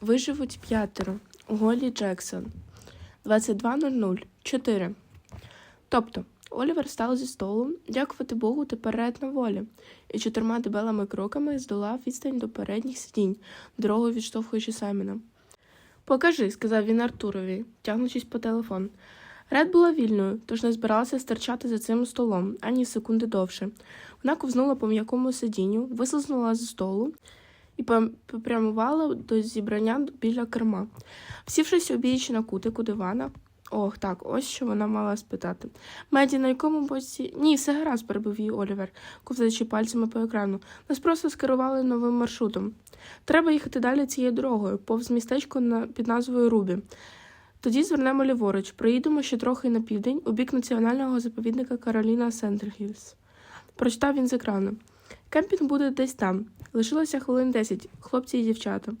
Виживуть п'ятеро. Голі Джексон. 22.00. 4. Тобто, Олівер встав зі столу, дякувати Богу, тепер ред на волі, і чотирма дебелими кроками здолав відстань до передніх сидінь, дорогою відштовхуючи Саймона. Покажи, сказав він Артурові, тягнучись по телефон. Ред була вільною, тож не збиралася стерчати за цим столом ані секунди довше. Вона ковзнула по м'якому сидінню, вислизнула з столу і попрямувала до зібрання біля керма. Сівшись обіч на кутику дивана. Ох, так, ось що вона мала спитати. Меді, на якому боці. Ні, все гаразд, перебив її Олівер, ковзаючи пальцями по екрану. Нас просто скерували новим маршрутом. Треба їхати далі цією дорогою, повз містечко на... під назвою Рубі. Тоді звернемо ліворуч, проїдемо ще трохи на південь у бік національного заповідника Кароліна Сентергільс. Прочитав він з екрану. Кемпінг буде десь там. Лишилося хвилин десять, хлопці і дівчата.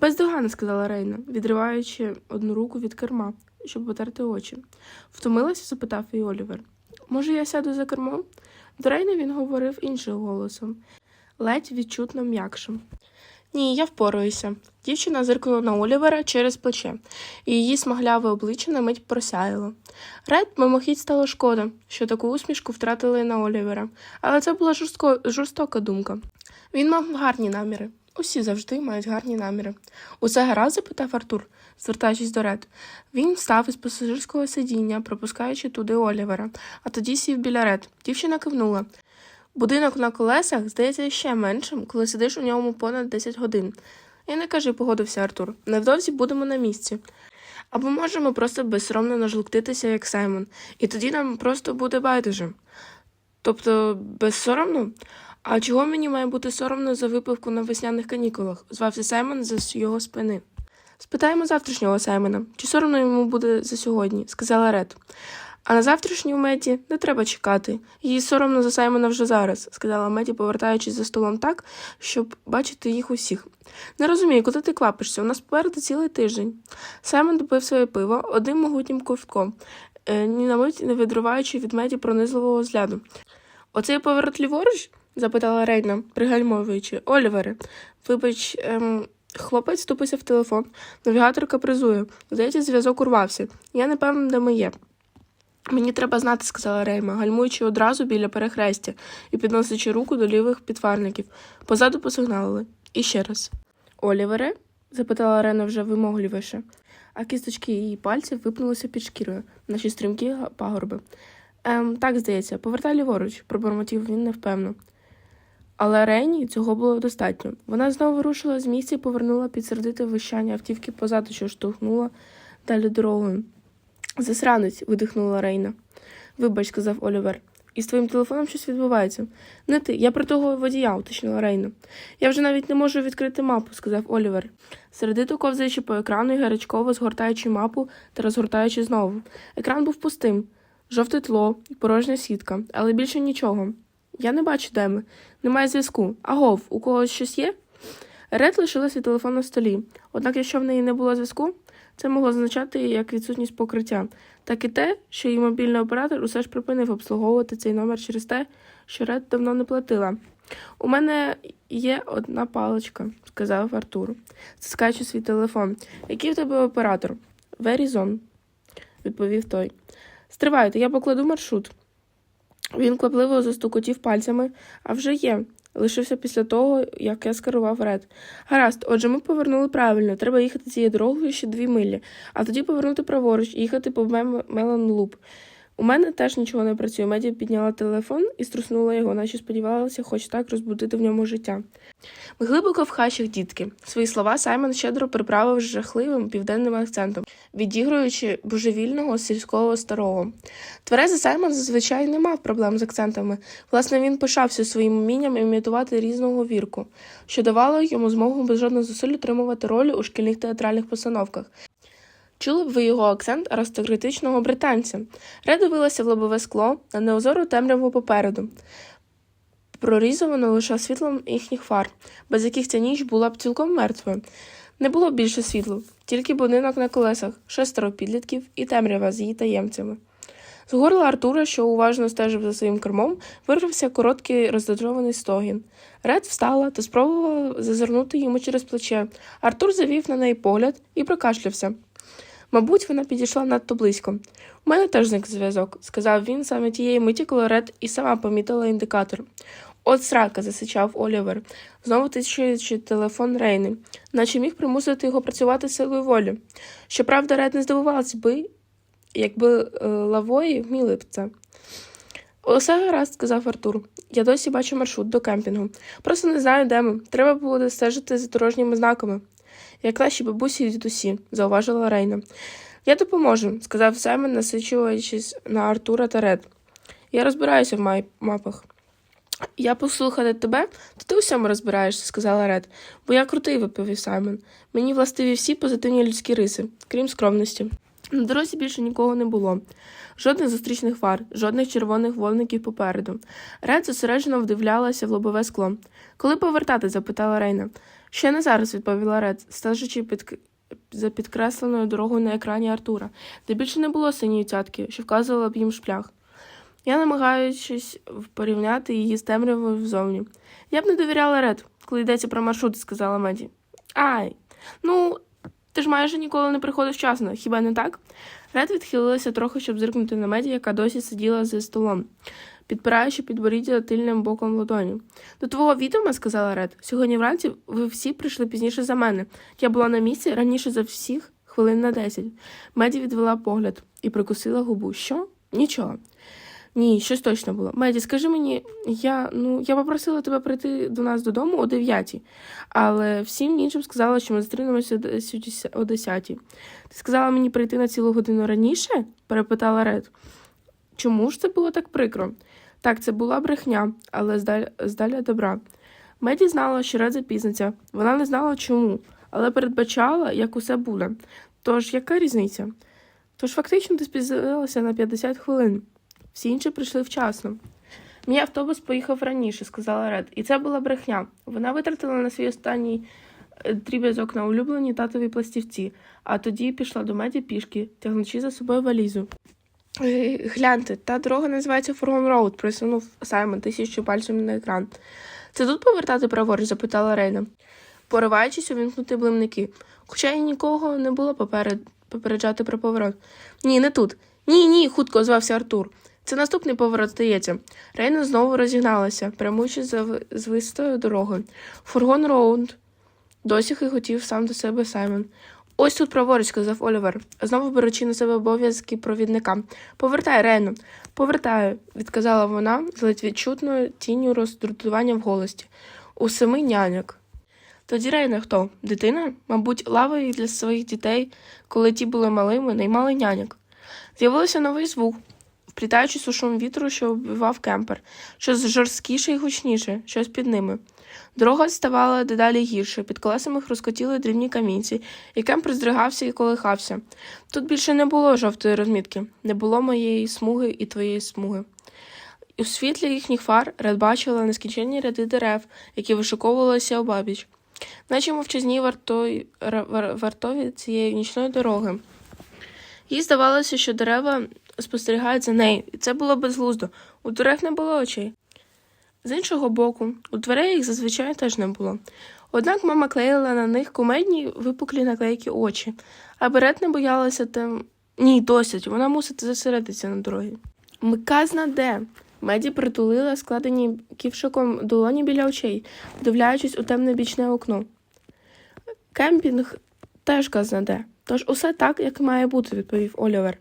Бездоганно, сказала Рейна, відриваючи одну руку від керма, щоб потерти очі. Втомилася? запитав її Олівер. Може, я сяду за кермо? До Рейни він говорив іншим голосом, ледь відчутно м'якшим. Ні, я впораюся. Дівчина зиркнула на Олівера через плече, і її смагляве обличчя на мить просяяло. Ред мимохідь стало шкода, що таку усмішку втратили на Олівера, але це була жорстко... жорстока думка. Він мав гарні наміри. Усі завжди мають гарні наміри. Усе гаразд? запитав Артур, звертаючись до Ред. Він встав із пасажирського сидіння, пропускаючи туди Олівера, а тоді сів біля Ред. Дівчина кивнула. Будинок на колесах здається ще меншим, коли сидиш у ньому понад 10 годин. І не кажи, погодився Артур. Невдовзі будемо на місці. Або можемо просто безсоромно нажлуктитися, як Саймон, і тоді нам просто буде байдуже. Тобто, безсоромно? А чого мені має бути соромно за випивку на весняних канікулах? звався Саймон за його спини. Спитаємо завтрашнього Саймона, чи соромно йому буде за сьогодні, сказала Ред. А на завтрашню Меді не треба чекати. Їй соромно за Саймона вже зараз, сказала Меді, повертаючись за столом так, щоб бачити їх усіх. Не розумію, куди ти квапишся? У нас попереду цілий тиждень. Саймон допив своє пиво одним могутнім ковтком, е, ні на мить не відриваючи від Меді пронизливого взгляду. Оцей поворот ліворуч? запитала Рейна, пригальмовуючи. Олівере, вибач, ем, хлопець ступився в телефон. Навігатор капризує. Здається, зв'язок урвався. Я не певна, де ми є. Мені треба знати, сказала Рейма, гальмуючи одразу біля перехрестя і підносячи руку до лівих підфарників. Позаду посигналили. І ще раз. Олівере? запитала Рена вже вимогливіше, а кісточки її пальців випнулися під шкірою, наші стрімкі пагорби. Ем, так, здається, повертай ліворуч, пробормотів він невпевно. Але Рейні цього було достатньо. Вона знову рушила з місця і повернула під сердите вищання автівки позаду, що штовхнула далі дорогою. Засранець, видихнула Рейна. Вибач, сказав Олівер. Із твоїм телефоном щось відбувається. Не ти, я про того водія, уточнила Рейна. Я вже навіть не можу відкрити мапу, сказав Олівер, середито ковзаючи по екрану і гарячково згортаючи мапу та розгортаючи знову. Екран був пустим, жовте тло порожня сітка, але більше нічого. Я не бачу, де ми. Немає зв'язку. Агов, у когось щось є? Ред лишила свій телефон на столі. Однак, якщо в неї не було зв'язку, це могло означати як відсутність покриття, так і те, що її мобільний оператор усе ж припинив обслуговувати цей номер через те, що Ред давно не платила. У мене є одна паличка, сказав Артур, стискаючи свій телефон. Який в тебе оператор? Verizon, відповів той. Стривайте, я покладу маршрут. Він квапливо застукотів пальцями, а вже є. Лишився після того, як я скерував ред. Гаразд, отже, ми повернули правильно. Треба їхати цією дорогою ще дві милі, а тоді повернути праворуч і їхати по Мелан Луп. У мене теж нічого не працює. Меді підняла телефон і струснула його, наче сподівалася, хоч так розбудити в ньому життя. Ми глибоко в хащах дітки. Свої слова Саймон щедро приправив жахливим південним акцентом, відігруючи божевільного сільського старого. Тверезий Саймон зазвичай не мав проблем з акцентами. Власне, він пишався своїм умінням імітувати різного вірку, що давало йому змогу без жодних зусиль утримувати ролі у шкільних театральних постановках. Чули б ви його акцент аристократичного британця. Ре дивилася в лобове скло на неозору темряву попереду, прорізувано лише світлом їхніх фар, без яких ця ніч була б цілком мертвою. Не було більше світлу, тільки будинок на колесах, шестеро підлітків і темрява з її таємцями. З горла Артура, що уважно стежив за своїм кермом, вирвався короткий роздратований стогін. Ред встала та спробувала зазирнути йому через плече. Артур завів на неї погляд і прокашлявся. Мабуть, вона підійшла надто близько. У мене теж зник зв'язок, сказав він саме тієї миті, коли Ред і сама помітила індикатор. От срака, засичав Олівер, знову тичуючи телефон Рейни, наче міг примусити його працювати силою волі. Щоправда, Ред не здивувався би, якби е, лавої вміли б це. Усе гаразд, сказав Артур. Я досі бачу маршрут до кемпінгу. Просто не знаю, де ми. Треба буде стежити за дорожніми знаками. Як наші бабусі і дідусі, зауважила Рейна. Я допоможу, сказав Семен, насичуючись на Артура та Ред. Я розбираюся в май- мапах. Я послухати тебе, то ти у всьому розбираєшся, сказала Ред. Бо я крутий, виповів Саймон. Мені властиві всі позитивні людські риси, крім скромності. На дорозі більше нікого не було. Жодних зустрічних фар, жодних червоних вогників попереду. Ред зосереджено вдивлялася в лобове скло. Коли повертати? запитала Рейна. Ще не зараз, відповіла Ред, стежачи під... за підкресленою дорогою на екрані Артура, де більше не було синьої цятки, що вказувала б їм шлях. Я намагаючись порівняти її з темрявою взовні. Я б не довіряла Ред, коли йдеться про маршрути, сказала Меді. Ай, ну, ти ж майже ніколи не приходиш вчасно, хіба не так? Ред відхилилася трохи, щоб зиркнути на Меді, яка досі сиділа за столом, підпираючи підборіддя тильним боком ладоні. До твого відома, сказала Ред, сьогодні вранці ви всі прийшли пізніше за мене. Я була на місці раніше за всіх хвилин на десять. Меді відвела погляд і прикусила губу. Що? Нічого. Ні, щось точно було. Меді, скажи мені, я ну я попросила тебе прийти до нас додому о 9, але всім іншим сказала, що ми зустрінемося о 10 о 10. Ти сказала мені прийти на цілу годину раніше? перепитала Ред. Чому ж це було так прикро? Так, це була брехня, але здаль... здаля добра. Меді знала, що Ред запізниться. Вона не знала чому, але передбачала, як усе буде. Тож, яка різниця? Тож фактично ти спізнилася на 50 хвилин. Всі інші прийшли вчасно. Мій автобус поїхав раніше, сказала Ред, і це була брехня. Вона витратила на свій останній е, дріб'язок на улюблені татові пластівці, а тоді пішла до меді пішки, тягнучи за собою валізу. Е, Гляньте, та дорога називається Фургон Роуд, присунув Саймон тисячу пальцем на екран. Це тут повертати праворуч? запитала Рейна, пориваючись увімкнути блимники. Хоча й нікого не було поперед... попереджати про поворот. Ні, не тут. Ні, ні, хутко озвався Артур. Це наступний поворот здається. Рейна знову розігналася, прямуючи за звистою дорогою. Фургон Роунд. Досі хихотів сам до себе Саймон. Ось тут праворуч, сказав Олівер, знову беручи на себе обов'язки провідника. Повертай, Рейно. Повертаю, відказала вона з ледь відчутною тінню роздратування в голосі. У семи няняк. Тоді Рейна хто? Дитина? Мабуть, лавою для своїх дітей, коли ті були малими, наймали няняк. З'явився новий звук, вплітаючись у шум вітру, що оббивав кемпер, щось жорсткіше і гучніше, щось під ними. Дорога ставала дедалі гірше, під колесами хрускотіли дрібні камінці, і кемпер здригався і колихався. Тут більше не було жовтої розмітки, не було моєї смуги і твоєї смуги. У світлі їхніх фар Ред бачила нескінченні ряди дерев, які вишиковувалися обабіч, наче мовчазні вартой, ра- вар- вартові цієї нічної дороги. Їй здавалося, що дерева спостерігають за нею, і це було безглуздо. У дерев не було очей. З іншого боку, у дверей їх зазвичай теж не було. Однак мама клеїла на них кумедні випуклі наклейки очі, а Берет не боялася тим. Ні, досить, вона мусить зосередитися на дорогі. Ми казна де. Меді притулила складені ківшиком долоні біля очей, вдивляючись у темне бічне окно. Кемпінг теж казна де. Тож усе так, як має бути, відповів Олівер.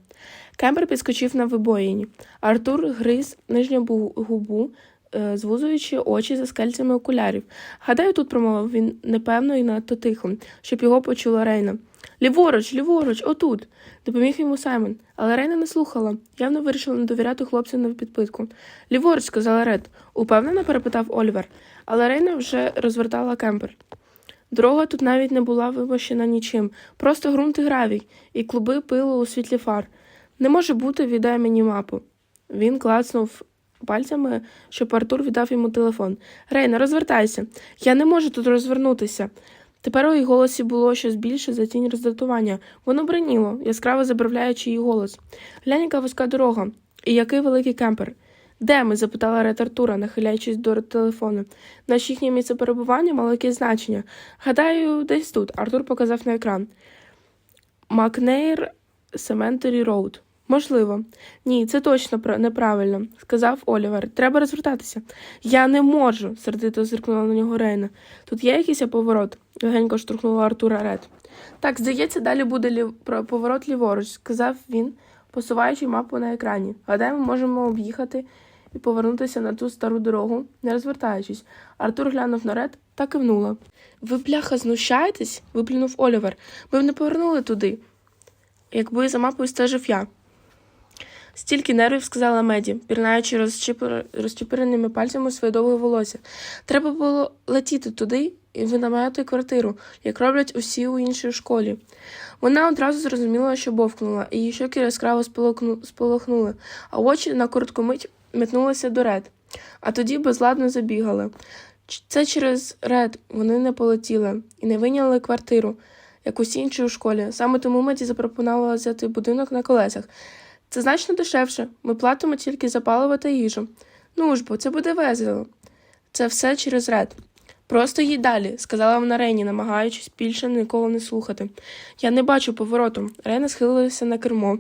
Кемпер підскочив на вибоїні. Артур гриз нижню губу, е, звузуючи очі за скельцями окулярів. Гадаю, тут промовив він непевно і надто тихо, щоб його почула Рейна. Ліворуч, ліворуч, отут. Допоміг йому Саймон, але Рейна не слухала. Явно вирішила не довіряти хлопцю на підпитку. Ліворуч, сказала Ред. Упевнено перепитав Олівер, але Рейна вже розвертала кемпер. Дорога тут навіть не була вимощена нічим, просто ґрунт і гравій, і клуби пилу у світлі фар. Не може бути, віддай мені мапу. Він клацнув пальцями, щоб Артур віддав йому телефон. Рейна, розвертайся. Я не можу тут розвернутися. Тепер у її голосі було щось більше за тінь роздратування. Воно бриніло, яскраво забавляючи її голос. Глянь, яка вузька дорога. І який великий кемпер? Де ми? запитала Ред Артура, нахиляючись до телефону. Наше їхнє місце перебування мало якесь значення. Гадаю, десь тут. Артур показав на екран. Макнейр Сементері Роуд. Можливо. Ні, це точно неправильно, сказав Олівер. Треба розвертатися. Я не можу, сердито зиркнула на нього Рейна. Тут є якийсь поворот? легенько штурхнула Артура Ред. Так, здається, далі буде лів... поворот ліворуч, сказав він, посуваючи мапу на екрані. Гадаю, ми можемо об'їхати і повернутися на ту стару дорогу, не розвертаючись. Артур глянув на Ред та кивнула. Ви, бляха, знущаєтесь? виплюнув Олівер. Ми б не повернули туди. Якби за мапою стежив я. Стільки нервів, сказала Меді, пірнаючи розчіпер... розчепиреними пальцями своє довге волосся. Треба було летіти туди і винаймати квартиру, як роблять усі у іншій школі. Вона одразу зрозуміла, що бовкнула, і її щоки яскраво сполохну... сполохнули, а очі на коротку мить метнулися до Ред, а тоді безладно забігали. Це через Ред вони не полетіли і не вийняли квартиру, як усі інші у школі. Саме тому Меді запропонувала взяти будинок на колесах. Це значно дешевше. Ми платимо тільки за паливо та їжу. Ну ж бо, це буде весело. Це все через ред. Просто їдь далі, сказала вона Рейні, намагаючись більше нікого не слухати. Я не бачу повороту. Рейна схилилася на кермо,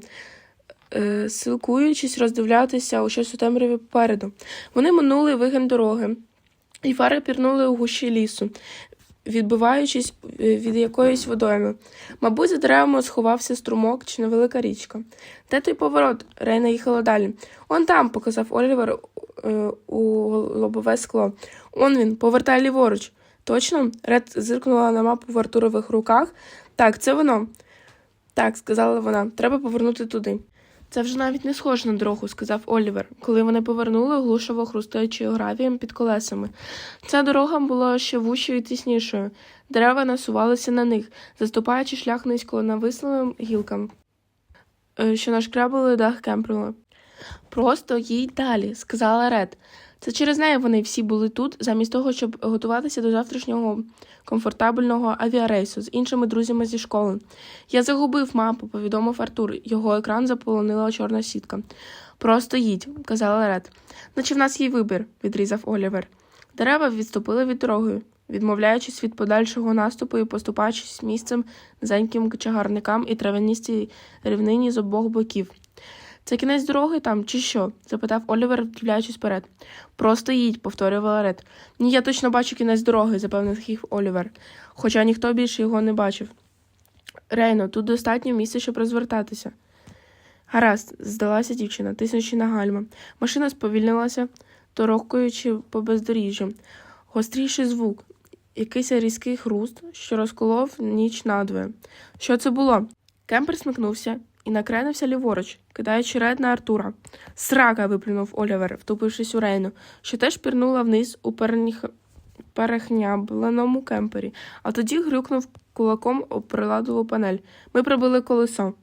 е, силкуючись роздивлятися у щось у темряві попереду. Вони минули вигін дороги, і фари пірнули у гущі лісу, відбиваючись е, від якоїсь водойми. Мабуть, за деревами сховався струмок чи невелика річка. Де той поворот? Рейна їхала далі. Он там, показав Олівер е, у лобове скло. Он він, повертай ліворуч. Точно? Ред зиркнула на мапу в Артурових руках. Так, це воно. Так, сказала вона, треба повернути туди. Це вже навіть не схоже на дорогу, сказав Олівер, коли вони повернули, глушово хрустаючи гравієм під колесами. Ця дорога була ще вущою і тіснішою. Дерева насувалися на них, заступаючи шлях низько навислим гілкам, е, що нашкрабили дах кемприла. Просто їй далі, сказала Ред. Це через неї вони всі були тут, замість того, щоб готуватися до завтрашнього комфортабельного авіарейсу з іншими друзями зі школи. Я загубив мапу, повідомив Артур. Його екран заполонила чорна сітка. Просто їдь, казала Ред. Наче в нас є вибір, відрізав Олівер. Дерева відступили від дороги, відмовляючись від подальшого наступу і поступаючись місцем низеньким чагарникам і травяністій рівнині з обох боків. Це кінець дороги там, чи що? запитав Олівер, вдивляючись вперед. Просто їдь, повторювала Ред. Ні, я точно бачу кінець дороги, запевнив їх Олівер, хоча ніхто більше його не бачив. Рейно, тут достатньо місця, щоб розвертатися. Гаразд, здалася дівчина, тиснучи на гальма. Машина сповільнилася, торохкуючи по бездоріжжю. Гостріший звук, якийсь різкий хруст, що розколов ніч надвоє. Що це було? Кемпер смикнувся і накренився ліворуч, кидаючи ред на Артура. Срака. виплюнув Олівер, втупившись у Рейну, що теж пірнула вниз у перніх... перехнябленому кемпері, а тоді грюкнув кулаком об приладову панель. Ми прибили колесо.